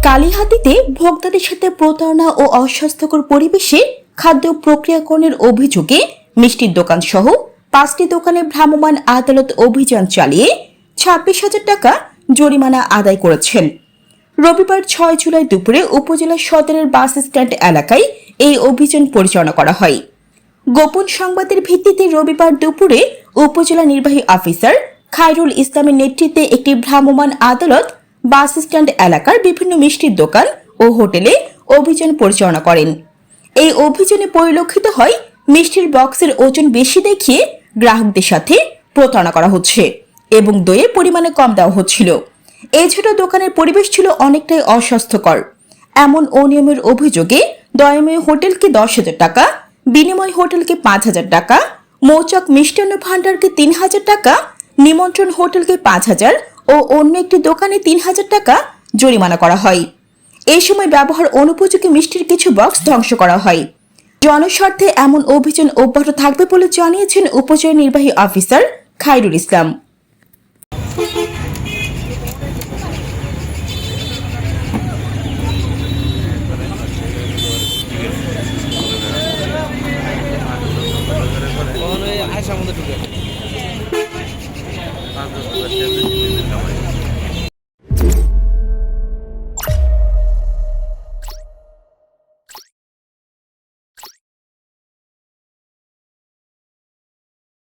কালীহাতিতে ভোক্তাদের সাথে প্রতারণা ও অস্বাস্থ্যকর পরিবেশে খাদ্য প্রক্রিয়াকরণের অভিযোগে মিষ্টির দোকান সহ পাঁচটি দোকানে ভ্রাম্যমাণ আদালত অভিযান চালিয়ে ছাব্বিশ হাজার টাকা জরিমানা আদায় করেছেন। রবিবার ছয় জুলাই দুপুরে উপজেলা সদরের বাস স্ট্যান্ড এলাকায় এই অভিযান পরিচালনা করা হয়। গোপন সংবাদের ভিত্তিতে রবিবার দুপুরে উপজেলা নির্বাহী অফিসার খায়রুল ইসলামের নেতৃত্বে একটি ভ্রাম্যমাণ আদালত বাস স্ট্যান্ড এলাকার বিভিন্ন মিষ্টির দোকান ও হোটেলে অভিযান পরিচালনা করেন। এই অভিযানে পরিলক্ষিত হয় মিষ্টির বক্সের ওজন বেশি দেখিয়ে গ্রাহকদের সাথে প্রতারণা করা হচ্ছে এবং দইয়ের পরিমাণে কম দেওয়া হচ্ছিল। এছাড়া দোকানের পরিবেশ ছিল অনেকটাই অস্বাস্থ্যকর। এমন অনিয়মের অভিযোগে দয়াময় হোটেলকে দশ হাজার টাকা, বিনিময় হোটেলকে পাঁচ হাজার টাকা, মৌচক মিষ্টান্ন ভান্ডারকে তিন হাজার টাকা, নিমন্ত্রণ হোটেলকে পাঁচ হাজার ও অন্য একটি দোকানে তিন হাজার টাকা জরিমানা করা হয়। এই সময় ব্যবহার অনুপযোগী মিষ্টির কিছু বক্স ধ্বংস করা হয়। জনস্বার্থে এমন অভিযান অব্যাহত থাকবে বলে জানিয়েছেন উপজেলা নির্বাহী অফিসার খাইরুল ইসলাম।